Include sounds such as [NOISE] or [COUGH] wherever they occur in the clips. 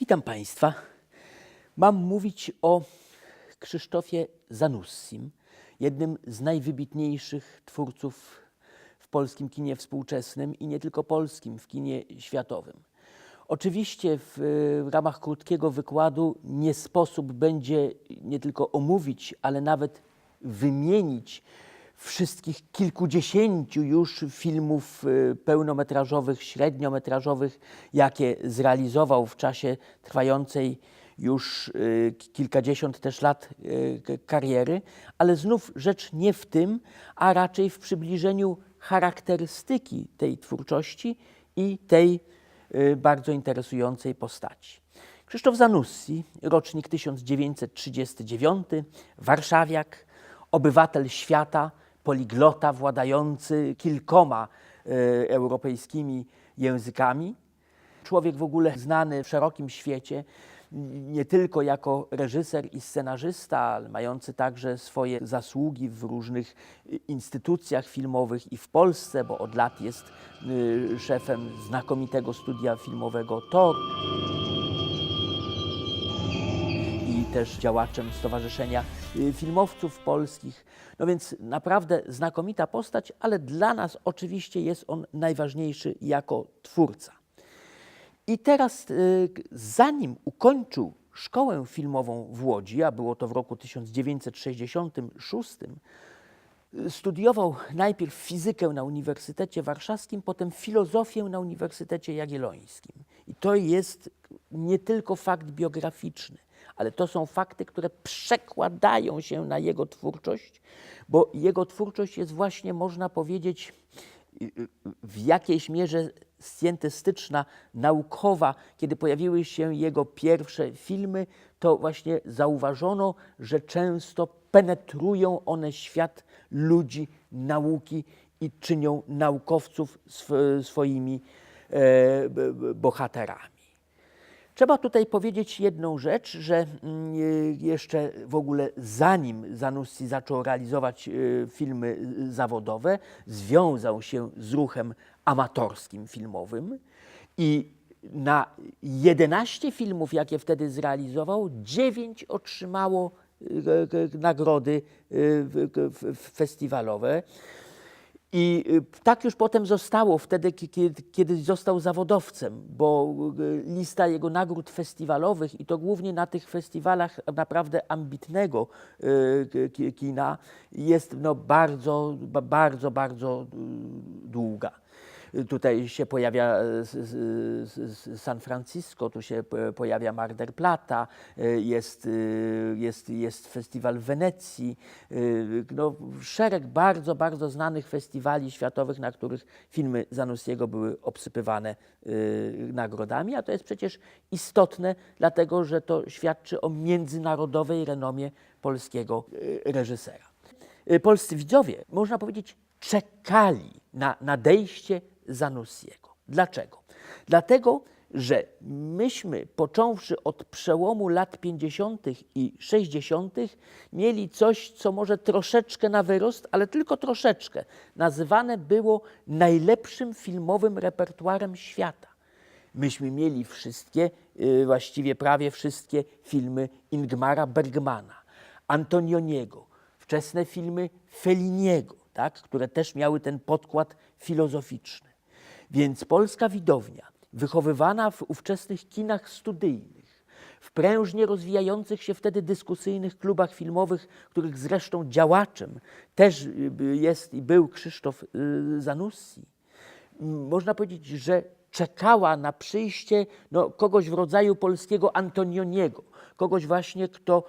Witam Państwa. Mam mówić o Krzysztofie Zanussim, jednym z najwybitniejszych twórców w polskim kinie współczesnym i nie tylko polskim, w kinie światowym. Oczywiście w, ramach krótkiego wykładu nie sposób będzie nie tylko omówić, ale nawet wymienić wszystkich kilkudziesięciu już filmów y, pełnometrażowych, średniometrażowych, jakie zrealizował w czasie trwającej już y, kilkadziesiąt też lat y, kariery, ale znów rzecz nie w tym, a raczej w przybliżeniu charakterystyki tej twórczości i tej bardzo interesującej postaci. Krzysztof Zanussi, rocznik 1939, warszawiak, obywatel świata, poliglota władający kilkoma e, europejskimi językami. Człowiek w ogóle znany w szerokim świecie, nie tylko jako reżyser i scenarzysta, ale mający także swoje zasługi w różnych y, instytucjach filmowych i w Polsce, bo od lat jest y, szefem znakomitego studia filmowego TOR też działaczem Stowarzyszenia y, Filmowców Polskich. No więc naprawdę znakomita postać, ale dla nas oczywiście jest on najważniejszy jako twórca. I teraz, y, zanim ukończył szkołę filmową w Łodzi, a było to w roku 1966, y, studiował najpierw fizykę na Uniwersytecie Warszawskim, potem filozofię na Uniwersytecie Jagiellońskim. I to jest nie tylko fakt biograficzny, ale to są fakty, które przekładają się na jego twórczość, bo jego twórczość jest właśnie, można powiedzieć, y, y, w jakiejś mierze scjentystyczna, naukowa. Kiedy pojawiły się jego pierwsze filmy, to właśnie zauważono, że często penetrują one świat ludzi, nauki i czynią naukowców sw- swoimi e, bohaterami. Trzeba tutaj powiedzieć jedną rzecz, że mm, y, jeszcze w ogóle zanim Zanussi zaczął realizować y, filmy y, zawodowe, związał się z ruchem amatorskim filmowym i na 11 filmów, jakie wtedy zrealizował, 9 otrzymało nagrody festiwalowe. I y, tak już potem zostało wtedy, ki- kiedy, został zawodowcem, bo y, lista jego nagród festiwalowych i to głównie na tych festiwalach naprawdę ambitnego y, ki- ki- kina jest no, bardzo, ba- bardzo, bardzo długa. Tutaj się pojawia e, San Francisco, tu się po- pojawia Mar Plata, y, jest, y, jest, jest festiwal w Wenecji, no, szereg bardzo, bardzo znanych festiwali światowych, na których filmy Zanussiego były obsypywane nagrodami, a to jest przecież istotne, dlatego że to świadczy o międzynarodowej renomie polskiego reżysera. Polscy widzowie, można powiedzieć, czekali na nadejście Zanussiego. Dlaczego? Dlatego, że myśmy, począwszy od przełomu lat 50. i 60., mieli coś, co może troszeczkę na wyrost, ale tylko troszeczkę. Nazywane było najlepszym filmowym repertuarem świata. Myśmy mieli wszystkie, y, właściwie prawie wszystkie filmy Ingmara Bergmana, Antonioniego, wczesne filmy Felliniego, tak, które też miały ten podkład filozoficzny. Więc polska widownia, wychowywana w ówczesnych kinach studyjnych, w prężnie rozwijających się wtedy dyskusyjnych klubach filmowych, których zresztą działaczem też y, jest i był Krzysztof y, Zanussi, można powiedzieć, że czekała na przyjście no, kogoś w rodzaju polskiego Antonioniego, kogoś właśnie, kto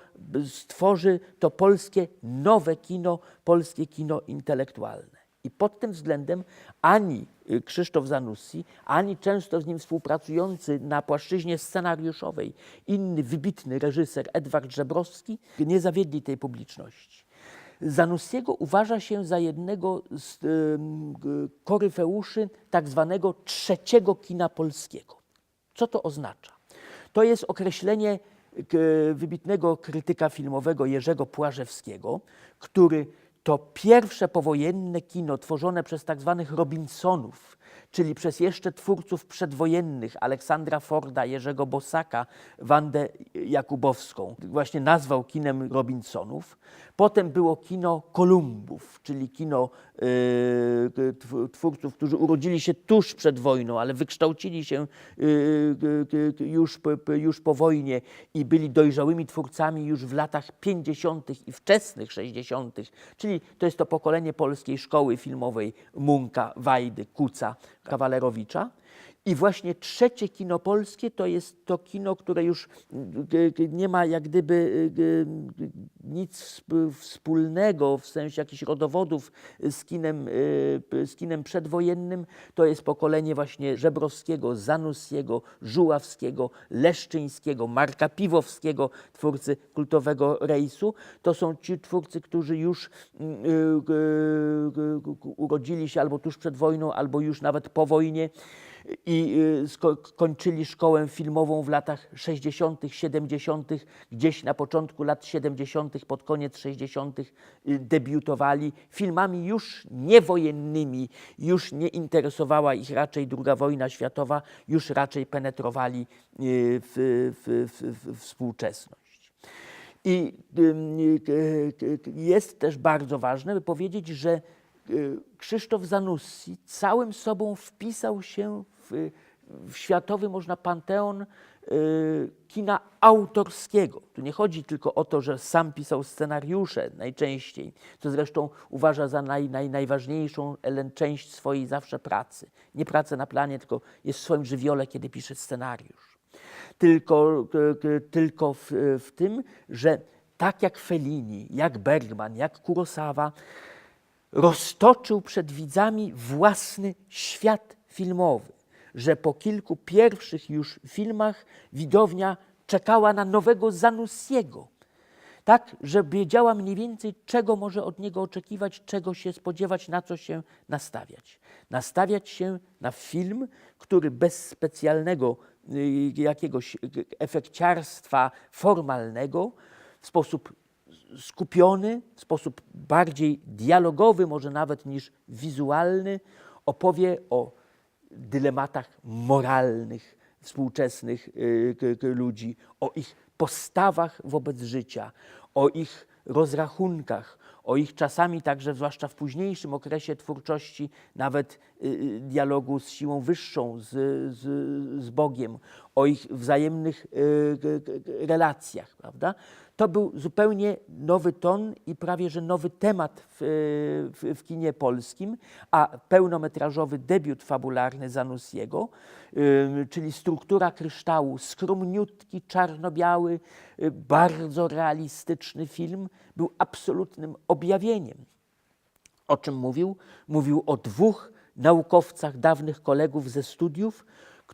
stworzy to polskie nowe kino, polskie kino intelektualne. I pod tym względem ani y, Krzysztof Zanussi, ani często z nim współpracujący na płaszczyźnie scenariuszowej inny wybitny reżyser Edward Żebrowski nie zawiedli tej publiczności. Zanussiego uważa się za jednego z g- koryfeuszy tak zwanego trzeciego kina polskiego. Co to oznacza? To jest określenie k- wybitnego krytyka filmowego Jerzego Płażewskiego, który to pierwsze powojenne kino tworzone przez tak zwanych Robinsonów czyli przez jeszcze twórców przedwojennych Aleksandra Forda, Jerzego Bosaka, Wandę Jakubowską. Właśnie nazwał kinem Robinsonów. Potem było kino Kolumbów, czyli kino yy, tw- twórców, którzy urodzili się tuż przed wojną, ale wykształcili się yy, już, już po wojnie i byli dojrzałymi twórcami już w latach 50. i wczesnych 60., czyli to jest to pokolenie polskiej szkoły filmowej Munka, Wajdy, Kuca, Kawalerowicza. I właśnie trzecie kino polskie to jest to kino, które już nie ma jak gdyby nic wsp- wspólnego w sensie jakichś rodowodów z kinem, y, z kinem przedwojennym. To jest pokolenie właśnie Żebrowskiego, Zanussiego, Żuławskiego, Leszczyńskiego, Marka Piwowskiego, twórcy kultowego rejsu. To są ci twórcy, którzy już y, y, urodzili się albo tuż przed wojną, albo już nawet po wojnie i y, sko- kończyli szkołę filmową w latach 60., 70., gdzieś na początku lat 70., pod koniec 60. y, debiutowali filmami już niewojennymi, już nie interesowała ich raczej II wojna światowa, już raczej penetrowali y, w, w, w, w współczesność. I jest też bardzo ważne, by powiedzieć, że Krzysztof Zanussi całym sobą wpisał się w, w światowy, można, panteon y, kina autorskiego. Tu nie chodzi tylko o to, że sam pisał scenariusze najczęściej, co zresztą uważa za naj, naj, najważniejszą część swojej zawsze pracy. Nie pracę na planie, tylko jest w swoim żywiole, kiedy pisze scenariusz tylko, tylko w, w tym, że tak jak Fellini, jak Bergman, jak Kurosawa, roztoczył przed widzami własny świat filmowy, że po kilku pierwszych już filmach widownia czekała na nowego Zanussiego. Tak, że wiedziała mniej więcej, czego może od niego oczekiwać, czego się spodziewać, na co się nastawiać. Nastawiać się na film, który bez specjalnego y, jakiegoś y, efekciarstwa formalnego, w sposób skupiony, w sposób bardziej dialogowy, może nawet niż wizualny, opowie o dylematach moralnych współczesnych y, ludzi, o ich postawach wobec życia, o ich rozrachunkach, o ich czasami także, zwłaszcza w późniejszym okresie twórczości, nawet y, y, dialogu z siłą wyższą, z, z, z Bogiem, o ich wzajemnych y, relacjach, prawda? To był zupełnie nowy ton i prawie że nowy temat w, w, w kinie polskim, a pełnometrażowy debiut fabularny Zanussiego, ym, czyli struktura kryształu, skromniutki, czarno-biały, y, bardzo realistyczny film, był absolutnym objawieniem. O czym mówił? Mówił o dwóch naukowcach, dawnych kolegów ze studiów,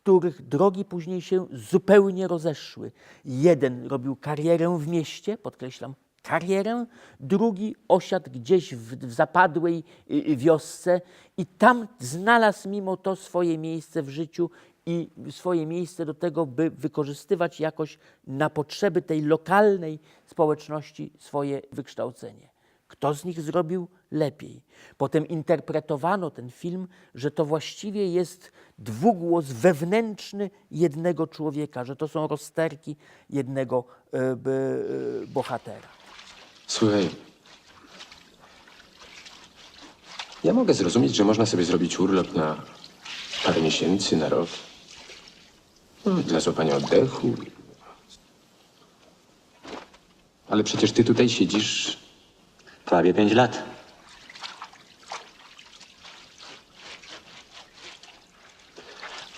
których drogi później się zupełnie rozeszły. Jeden robił karierę w mieście, podkreślam, karierę, drugi osiadł gdzieś w, w zapadłej y, y, wiosce i tam znalazł mimo to swoje miejsce w życiu i swoje miejsce do tego, by wykorzystywać jakoś na potrzeby tej lokalnej społeczności swoje wykształcenie. Kto z nich zrobił lepiej? Potem interpretowano ten film, że to właściwie jest dwugłos wewnętrzny jednego człowieka, że to są rozterki jednego b, e, bohatera. Słuchaj. Ja mogę zrozumieć, że można sobie zrobić urlop na parę miesięcy, na rok. No, dla złapania oddechu. Ale przecież ty tutaj siedzisz. Prawie pięć lat.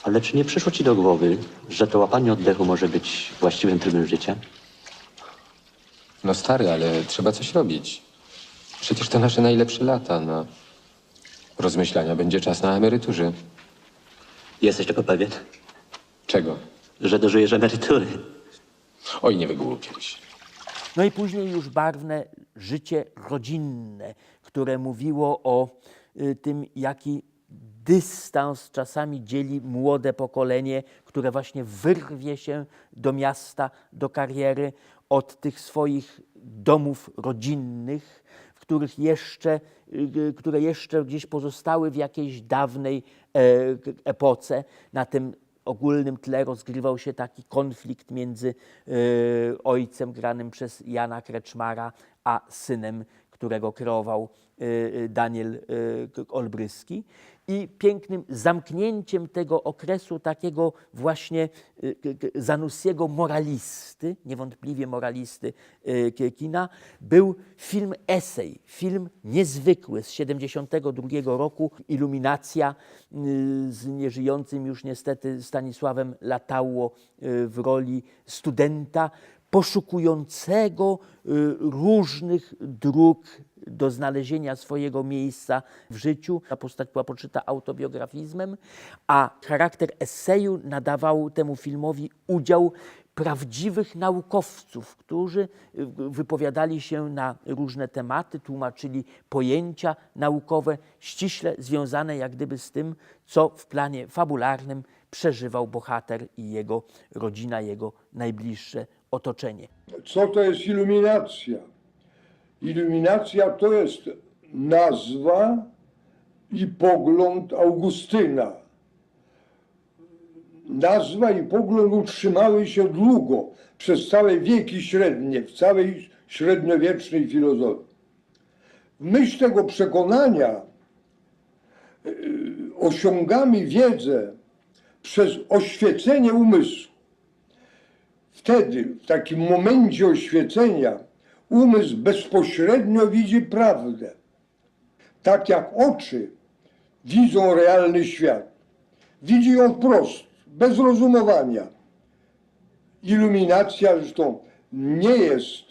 Ale czy nie przyszło ci do głowy, że to łapanie oddechu może być właściwym trybem życia? No stary, ale trzeba coś robić. Przecież to nasze najlepsze lata. Na rozmyślania będzie czas na emeryturze. Jesteś tego pewien, Czego? że dożyjesz emerytury? Oj, nie wygłupiaj się. No i później już barwne życie rodzinne, które mówiło o y, tym, jaki dystans czasami dzieli młode pokolenie, które właśnie wyrwie się do miasta, do kariery od tych swoich domów rodzinnych, w których jeszcze, y, które jeszcze gdzieś pozostały w jakiejś dawnej e, epoce. Na tym ogólnym tle rozgrywał się taki konflikt między e, ojcem granym przez Jana Kreczmara, a synem, którego kreował e, Daniel Olbryski. I pięknym zamknięciem tego okresu takiego właśnie k- Zanussiego moralisty, niewątpliwie moralisty k- kina, był film esej, film niezwykły z 72 roku, Iluminacja y, z nieżyjącym już niestety Stanisławem Latauło y, w roli studenta poszukującego y, różnych dróg do znalezienia swojego miejsca w życiu. Ta postać była poczyta autobiografizmem, a charakter eseju nadawał temu filmowi udział prawdziwych naukowców, którzy y, wypowiadali się na różne tematy, tłumaczyli pojęcia naukowe ściśle związane jak gdyby z tym, co w planie fabularnym przeżywał bohater i jego rodzina, jego najbliższe otoczenie. Co to jest iluminacja? Iluminacja to jest nazwa i pogląd Augustyna. Nazwa i pogląd utrzymały się długo, przez całe wieki średnie, w całej średniowiecznej filozofii. W myśl tego przekonania yy, osiągamy wiedzę przez oświecenie umysłu. Wtedy, w takim momencie oświecenia, umysł bezpośrednio widzi prawdę. Tak jak oczy widzą realny świat. Widzi ją wprost, bez rozumowania. Iluminacja zresztą nie jest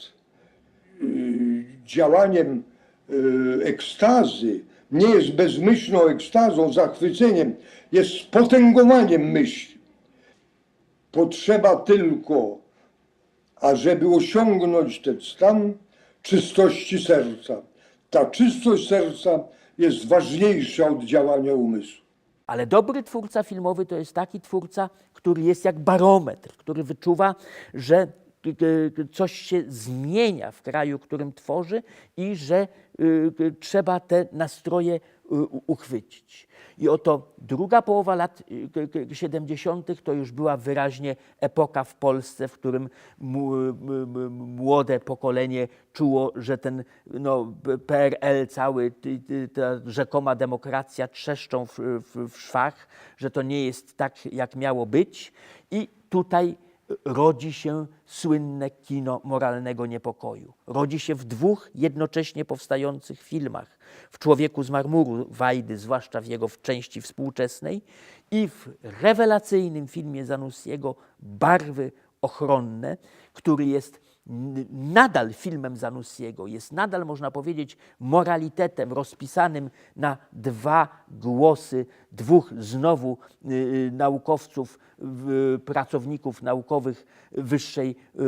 y, działaniem y, ekstazy, nie jest bezmyślną ekstazą, zachwyceniem, jest spotęgowaniem myśli. Potrzeba tylko, ażeby osiągnąć ten stan czystości serca. Ta czystość serca jest ważniejsza od działania umysłu. Ale dobry twórca filmowy to jest taki twórca, który jest jak barometr, który wyczuwa, że k- k- coś się zmienia w kraju, którym tworzy i że y, trzeba te nastroje y, uchwycić. I oto druga połowa lat y, k- k- 70. to już była wyraźnie epoka w Polsce, w którym młode pokolenie czuło, że ten no, PRL cały, ta rzekoma demokracja trzeszczą w, w, w szwach, że to nie jest tak, jak miało być. I tutaj rodzi się słynne kino moralnego niepokoju. Rodzi się w dwóch jednocześnie powstających filmach. W Człowieku z marmuru Wajdy, zwłaszcza w jego w części współczesnej i w rewelacyjnym filmie Zanussiego Barwy ochronne, który jest nadal filmem Zanussiego, jest nadal, można powiedzieć, moralitetem rozpisanym na dwa głosy dwóch znowu y, y, naukowców, pracowników naukowych wyższej y,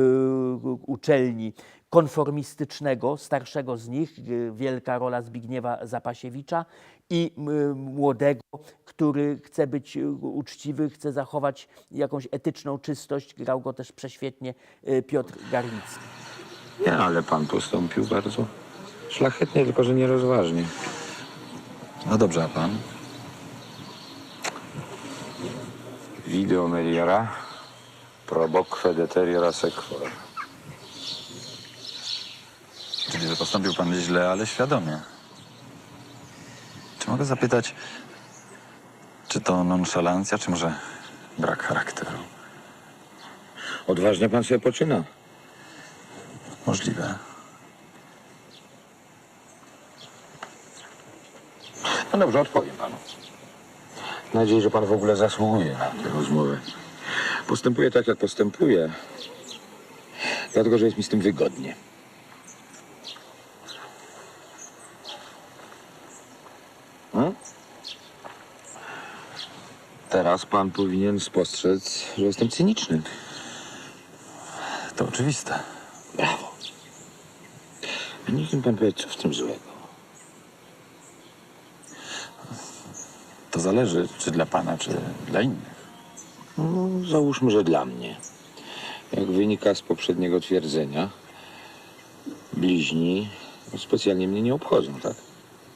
uczelni konformistycznego, starszego z nich, y, wielka rola Zbigniewa Zapasiewicza i młodego, który chce być y, uczciwy, chce zachować jakąś etyczną czystość. Grał go też prześwietnie y, Piotr Garlicki. Nie, ale pan postąpił bardzo szlachetnie, tylko że nierozważnie. No dobrze, a pan? Video meliora, proboque deteriora sequor. Czyli, że postąpił pan źle, ale świadomie. Czy mogę zapytać, czy to nonszalancja, czy może brak charakteru? Odważnie pan sobie poczyna. Możliwe. No dobrze, odpowiem panu. Mam nadzieję, że pan w ogóle zasługuje na tę rozmowę. Postępuję tak, jak postępuję, dlatego, że jest mi z tym wygodnie. Teraz pan powinien spostrzec, że jestem cyniczny. To oczywiste. Brawo. A niech mi pan powie, co w tym złego. To zależy, czy dla pana, czy dla innych. No, załóżmy, że dla mnie. Jak wynika z poprzedniego twierdzenia, bliźni specjalnie mnie nie obchodzą, tak?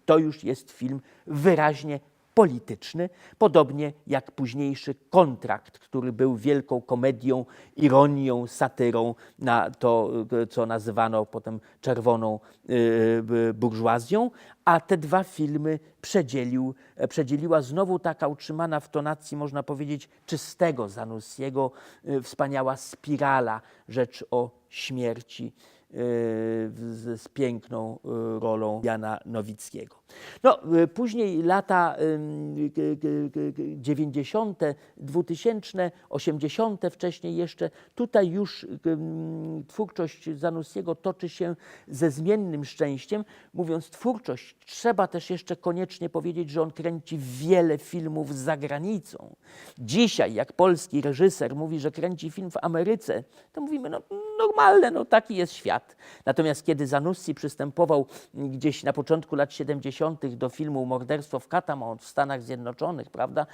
To już jest film wyraźnie polityczny, podobnie jak późniejszy kontrakt, który był wielką komedią, ironią, satyrą na to, y, co nazywano potem czerwoną y, burżuazją, a te dwa filmy przedzielił, przedzieliła znowu taka utrzymana w tonacji, można powiedzieć, czystego Zanussiego, y, wspaniała spirala, rzecz o śmierci y, z, z piękną y, rolą Jana Nowickiego. No, y, później lata ym, k- k- k- 90., 2000, 80., wcześniej jeszcze, tutaj już twórczość Zanussiego toczy się ze zmiennym szczęściem. Mówiąc twórczość, trzeba też jeszcze koniecznie powiedzieć, że on kręci wiele filmów za granicą. Dzisiaj, jak polski reżyser mówi, że kręci film w Ameryce, to mówimy, no normalne, no taki jest świat. Natomiast kiedy Zanussi przystępował gdzieś na początku lat 70. do filmu Morderstwo w Katamount w Stanach Zjednoczonych, prawda,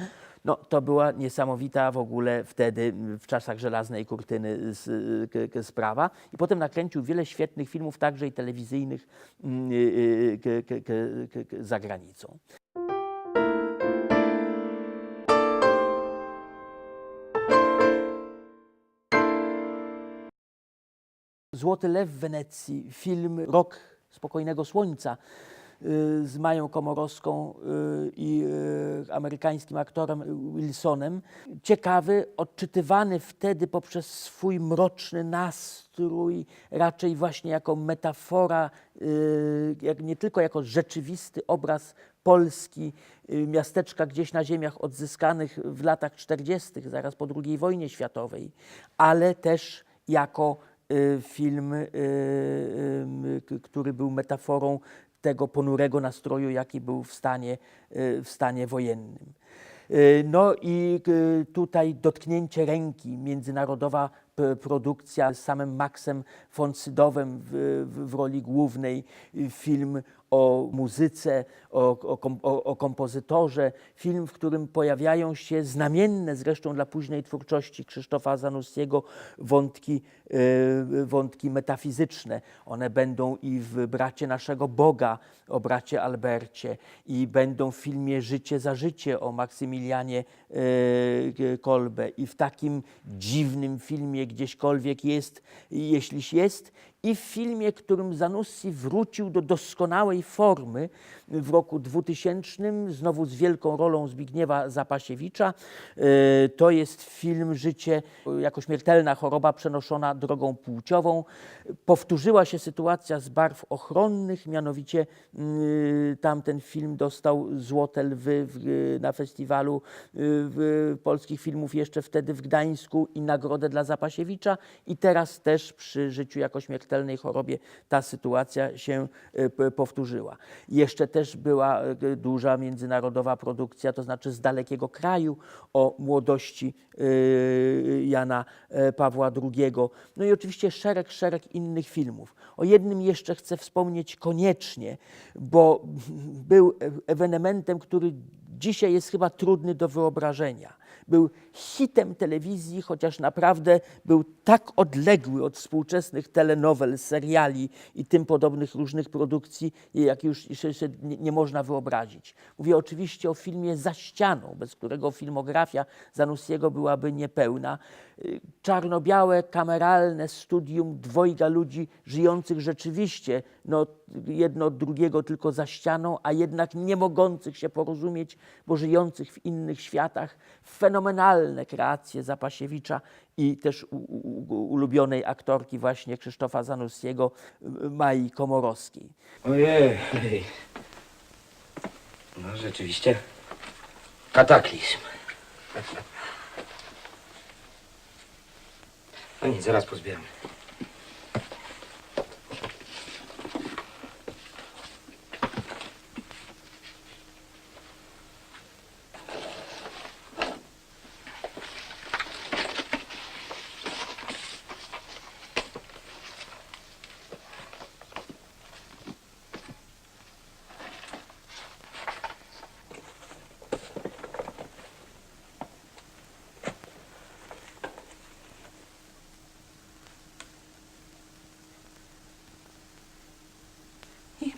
no to była niesamowita w ogóle wtedy, w czasach żelaznej kurtyny z, k, sprawa. I potem nakręcił wiele świetnych filmów, także i telewizyjnych mm, y, y, k, k, za granicą. Złoty Lew w Wenecji, film Rok Spokojnego Słońca y, z Mają Komorowską y, i y, amerykańskim aktorem Wilsonem. Ciekawy, odczytywany wtedy poprzez swój mroczny nastrój, raczej właśnie jako metafora, jak, nie tylko jako rzeczywisty obraz Polski, miasteczka gdzieś na ziemiach odzyskanych w latach 40., zaraz po II wojnie światowej, ale też jako film, y, y, który był metaforą tego ponurego nastroju, jaki był w stanie, y, w stanie wojennym. Y, No i y, tutaj dotknięcie ręki, międzynarodowa produkcja z samym Maxem von Sydowem w, w, w roli głównej, y, film o muzyce, o, o, o, kompozytorze, film, w którym pojawiają się znamienne zresztą dla późnej twórczości Krzysztofa Zanussiego wątki, y, wątki metafizyczne. One będą i w Bracie Naszego Boga, o bracie Albercie, i będą w filmie Życie za życie o Maksymilianie y, Kolbe, i w takim dziwnym filmie gdzieśkolwiek jest, jeśli jest, i w filmie, którym Zanussi wrócił do doskonałej formy w roku 2000, znowu z wielką rolą Zbigniewa Zapasiewicza. E, To jest film Życie jako śmiertelna choroba przenoszona drogą płciową. Powtórzyła się sytuacja z barw ochronnych, mianowicie mm, tamten film dostał Złote Lwy w, na festiwalu polskich filmów jeszcze wtedy w Gdańsku i nagrodę dla Zapasiewicza i teraz też przy życiu jako śmiertelnej chorobie ta sytuacja się y, powtórzyła. Jeszcze też była y, duża międzynarodowa produkcja, to znaczy z dalekiego kraju o młodości y, Jana e, Pawła II. No i oczywiście szereg, szereg innych filmów. O jednym jeszcze chcę wspomnieć koniecznie, bo był e- ewenementem, który dzisiaj jest chyba trudny do wyobrażenia. Był hitem telewizji, chociaż naprawdę był tak odległy od współczesnych telenowel, seriali i tym podobnych różnych produkcji, jak już nie, można wyobrazić. Mówię oczywiście o filmie Za ścianą, bez którego filmografia Zanussiego byłaby niepełna. Y, Czarno-białe, kameralne studium dwojga ludzi żyjących rzeczywiście, no, jedno od drugiego tylko za ścianą, a jednak nie mogących się porozumieć, bo żyjących w innych światach. Fenomenalne kreacje Zapasiewicza i też u, u, ulubionej aktorki właśnie Krzysztofa Zanussiego, y, Mai Komorowskiej. Ojej. No rzeczywiście. Kataklizm. No nic, zaraz pozbieram.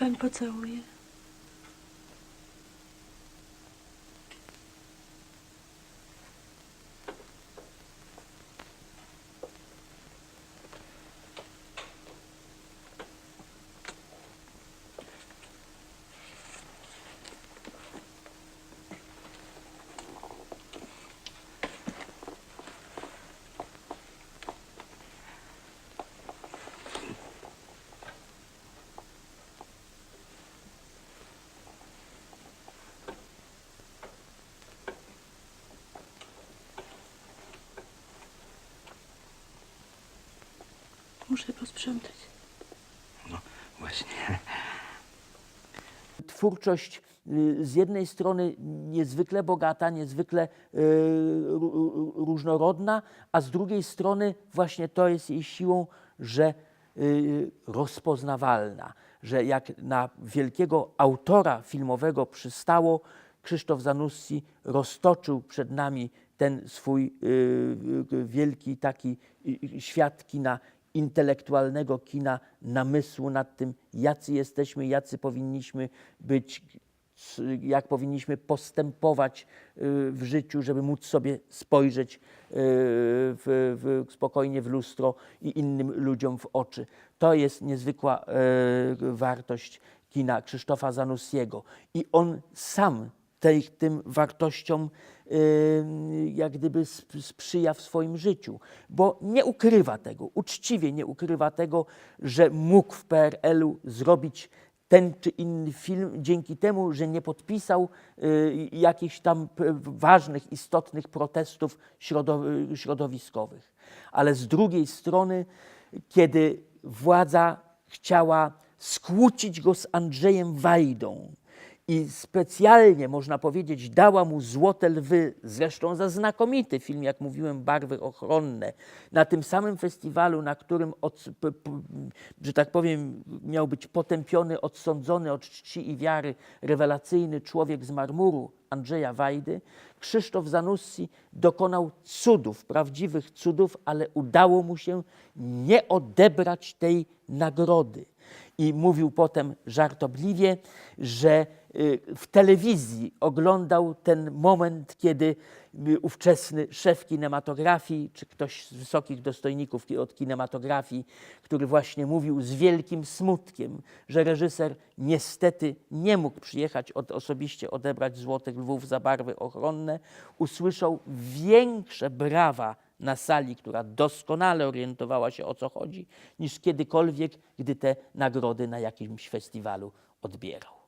Pan pocałuje? Muszę posprzątać. Właśnie. [LAUGHS] twórczość y, z jednej strony niezwykle bogata, niezwykle y, ró- różnorodna, a z drugiej strony właśnie to jest jej siłą, że y, rozpoznawalna, że jak na wielkiego autora filmowego przystało, Krzysztof Zanussi roztoczył przed nami ten swój wielki taki świat kina intelektualnego kina, namysłu nad tym, jacy jesteśmy, jacy powinniśmy być, jak powinniśmy postępować y, w życiu, żeby móc sobie spojrzeć y, w, w, spokojnie w lustro i innym ludziom w oczy. To jest niezwykła y, wartość kina Krzysztofa Zanussiego. I on sam tej, tym wartościom jak gdyby sp- sprzyja w swoim życiu, bo nie ukrywa tego, uczciwie nie ukrywa tego, że mógł w PRL-u zrobić ten czy inny film dzięki temu, że nie podpisał y, jakichś tam ważnych, istotnych protestów środow- środowiskowych. Ale z drugiej strony, kiedy władza chciała skłócić go z Andrzejem Wajdą, i specjalnie, można powiedzieć, dała mu Złote Lwy, zresztą za znakomity film, jak mówiłem, Barwy Ochronne, na tym samym festiwalu, na którym, od, p, p, że tak powiem, miał być potępiony, odsądzony od czci i wiary rewelacyjny człowiek z marmuru Andrzeja Wajdy, Krzysztof Zanussi dokonał cudów, prawdziwych cudów, ale udało mu się nie odebrać tej nagrody i mówił potem żartobliwie, że y, w telewizji oglądał ten moment, kiedy y, ówczesny szef kinematografii, czy ktoś z wysokich dostojników od kinematografii, który właśnie mówił z wielkim smutkiem, że reżyser niestety nie mógł przyjechać od, osobiście odebrać Złotych Lwów za barwy ochronne, usłyszał większe brawa na sali, która doskonale orientowała się o co chodzi, niż kiedykolwiek, gdy te nagrody na jakimś festiwalu odbierał.